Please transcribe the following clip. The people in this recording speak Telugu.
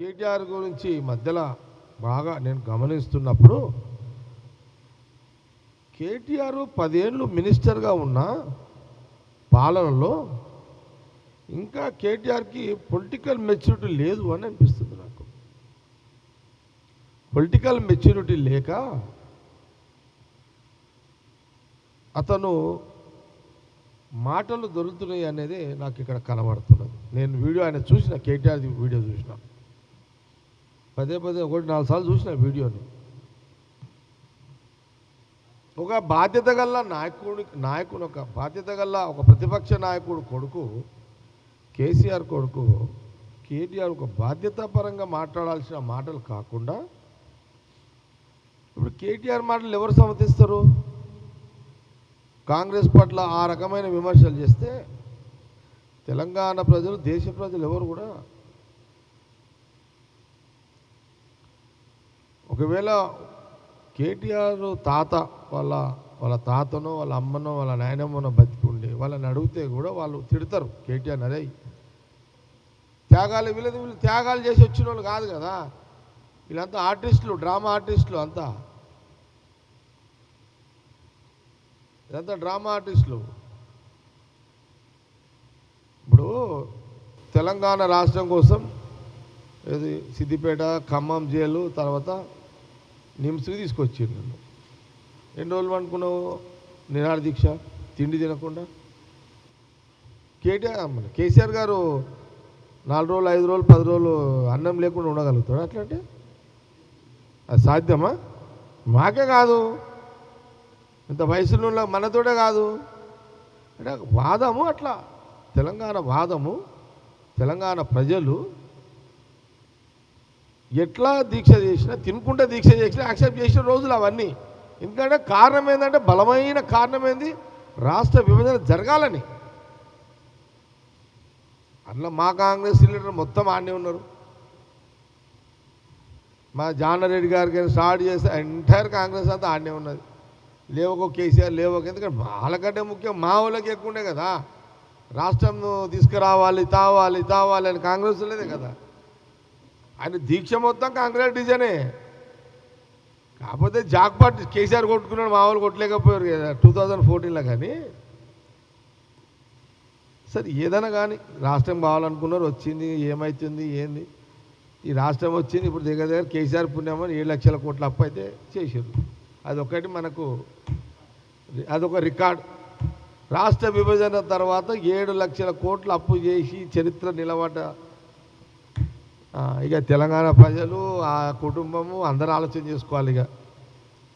కేటీఆర్ గురించి మధ్యలో బాగా నేను గమనిస్తున్నప్పుడు కేటీఆర్ పదేళ్ళు మినిస్టర్గా ఉన్న పాలనలో ఇంకా కేటీఆర్కి పొలిటికల్ మెచ్యూరిటీ లేదు అని అనిపిస్తుంది నాకు. పొలిటికల్ మెచ్యూరిటీ లేక అతను మాటలు దొరుకుతున్నాయి అనేది నాకు ఇక్కడ కనబడుతున్నది. నేను వీడియో ఆయన చూసిన కేటీఆర్ వీడియో చూసిన. పదే పదే ఒకటి నాలుగు సార్లు చూసిన వీడియోని. ఒక బాధ్యత గల నాయకుడి నాయకుడు ఒక బాధ్యత గల ఒక ప్రతిపక్ష నాయకుడు కొడుకు కేసీఆర్ కొడుకు కేటీఆర్ ఒక బాధ్యతాపరంగా మాట్లాడాల్సిన మాటలు కాకుండా ఇప్పుడు కేటీఆర్ మాటలు ఎవరు సమర్థిస్తారు? కాంగ్రెస్ పట్ల ఆ రకమైన విమర్శలు చేస్తే తెలంగాణ ప్రజలు దేశ ప్రజలు ఎవరు కూడా ఒకవేళ కేటీఆర్ తాత వాళ్ళ వాళ్ళ తాతనో వాళ్ళ అమ్మనో వాళ్ళ నాయనమ్మనో బతికి ఉండి వాళ్ళని అడిగితే కూడా వాళ్ళు తిడతారు. కేటీఆర్ అరే త్యాగాలు వీళ్ళది వీళ్ళు త్యాగాలు చేసి వచ్చిన వాళ్ళు కాదు కదా. వీళ్ళంతా ఆర్టిస్టులు డ్రామా ఆర్టిస్టులు అంతా. ఇదంతా డ్రామా ఆర్టిస్టులు. ఇప్పుడు తెలంగాణ రాష్ట్రం కోసం ఇది సిద్దిపేట ఖమ్మం జైలు తర్వాత నిమ్స్కి తీసుకొచ్చారు నన్ను. ఎన్ని రోజులు అనుకున్నావు నినాడ దీక్ష తిండి తినకుండా? కేటీఆర్ మన కేసీఆర్ గారు నాలుగు రోజులు ఐదు రోజులు పది రోజులు అన్నం లేకుండా ఉండగలుగుతాడు అట్లాంటి? అది సాధ్యమా? మాకే కాదు. ఇంత వయసులో మనతోటే కాదు. అంటే వాదము అట్లా. తెలంగాణ వాదము తెలంగాణ ప్రజలు ఎట్లా దీక్ష చేసినా తినుకుంటే దీక్ష చేసినా యాక్సెప్ట్ చేసిన రోజులు అవన్నీ. ఎందుకంటే కారణం ఏంటంటే బలమైన కారణం ఏంది? రాష్ట్ర విభజన జరగాలని. అట్లా మా కాంగ్రెస్ లీడర్ మొత్తం ఆడనే ఉన్నారు. మా జానారెడ్డి గారికి స్టార్ట్ చేస్తే ఎంటైర్ కాంగ్రెస్ అంతా ఆడనే ఉన్నది. లేవకో కేసీఆర్ లేవకో ఎందుకంటే వాళ్ళకంటే ముఖ్యం మా వాళ్ళకి ఎక్కువ ఉండే కదా. రాష్ట్రం తీసుకురావాలి తావాలి తావాలి అని కాంగ్రెస్ లేదే కదా. ఆయన దీక్ష మొత్తం కాంగ్రెస్ డిజైనే. కాకపోతే జాక్పాట్ కేసీఆర్ కొట్టుకున్నాడు మామూలు కొట్టలేకపోయారు కదా టూ థౌజండ్ ఫోర్టీన్లో కానీ. సరే ఏదైనా కానీ రాష్ట్రం కావాలనుకున్నారు వచ్చింది ఏమవుతుంది ఏంది? ఈ రాష్ట్రం వచ్చింది ఇప్పుడు దగ్గర దగ్గర కేసీఆర్ పుణ్యమని ఏడు లక్షల కోట్ల అప్పు అయితే చేసారు అదొకటి మనకు అదొక రికార్డ్. రాష్ట్ర విభజన తర్వాత ఏడు లక్షల కోట్ల అప్పు చేసి చరిత్ర నిలబడ్డ ఇక తెలంగాణ ప్రజలు ఆ కుటుంబము అందరూ ఆలోచన చేసుకోవాలి ఇక.